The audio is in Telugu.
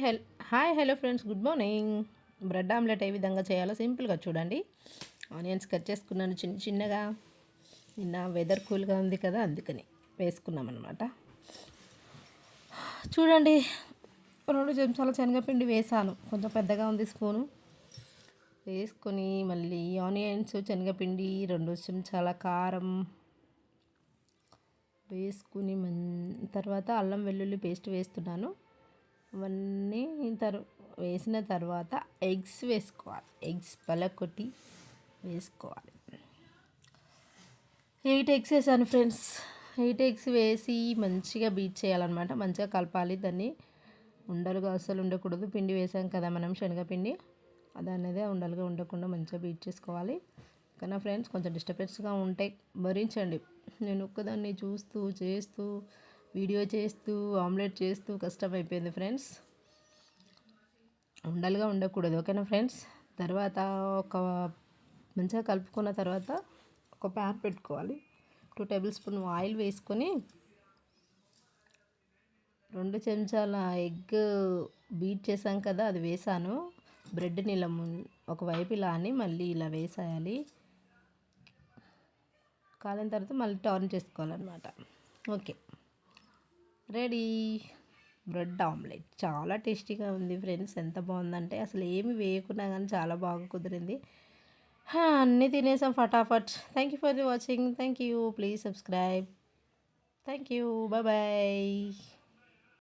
హెల్ hi hello friends good morning. Bread omelette ఏ విధంగా చేయాలో సింపుల్గా చూడండి. ఆనియన్స్ కట్ చేసుకున్నాను చిన్న చిన్నగా. నిన్న వెదర్ కూల్గా ఉంది కదా అందుకని వేసుకున్నాం అనమాట చూడండి రెండు చెంచాల శనగపిండి వేసాను. కొంచెం పెద్దగా ఉంది స్పూను. వేసుకొని మళ్ళీ ఆనియన్స్ శనగపిండి రెండు చెంచాల కారం వేసుకుని మన్ తర్వాత అల్లం వెల్లుల్లి పేస్ట్ వేస్తున్నాను. అవన్నీ తరు వేసిన తర్వాత ఎగ్స్ వేసుకోవాలి. ఎగ్స్ పలకొట్టి వేసుకోవాలి. ఎయిట్ ఎగ్స్ వేసాను ఫ్రెండ్స్. ఎయిట్ ఎగ్స్ వేసి మంచిగా బీట్ చేయాలన్నమాట. మంచిగా కలపాలి. దాన్ని ఉండలుగా అస్సలు ఉండకూడదు. పిండి వేసాం కదా మనం శనగపిండి. అది అనేది ఉండలుగా ఉండకుండా మంచిగా బీట్ చేసుకోవాలి. కానీ ఫ్రెండ్స్ కొంచెం డిస్టర్బెన్స్గా ఉంటే భరించండి. నేను ఒక్కదాన్ని చూస్తూ చేస్తూ వీడియో చేస్తూ ఆమ్లెట్ చేస్తూ కష్టమైపోయింది ఫ్రెండ్స్. ఉండలుగా ఉండకూడదు ఓకేనా ఫ్రెండ్స్? తర్వాత ఒక మంచిగా కలుపుకున్న తర్వాత ఒక ప్యాన్ పెట్టుకోవాలి. టూ టేబుల్ స్పూన్ ఆయిల్ వేసుకొని రెండు చెంచాల ఎగ్ బీట్ చేసాం కదా అది వేసాను. బ్రెడ్ని ఇలా ఒకవైపు ఇలా అని మళ్ళీ ఇలా వేసేయాలి. కాలిన తర్వాత మళ్ళీ టర్న్ చేసుకోవాలన్నమాట. ఓకే. రెడీ. Bread omelette. చాలా టేస్టీగా ఉంది ఫ్రెండ్స్. ఎంత బాగుందంటే అసలు ఏమి వేయకున్నా కానీ చాలా బాగా కుదిరింది. అన్నీ తినేసాం ఫటాఫట్. Thank you for the watching thank you please subscribe thank you bye bye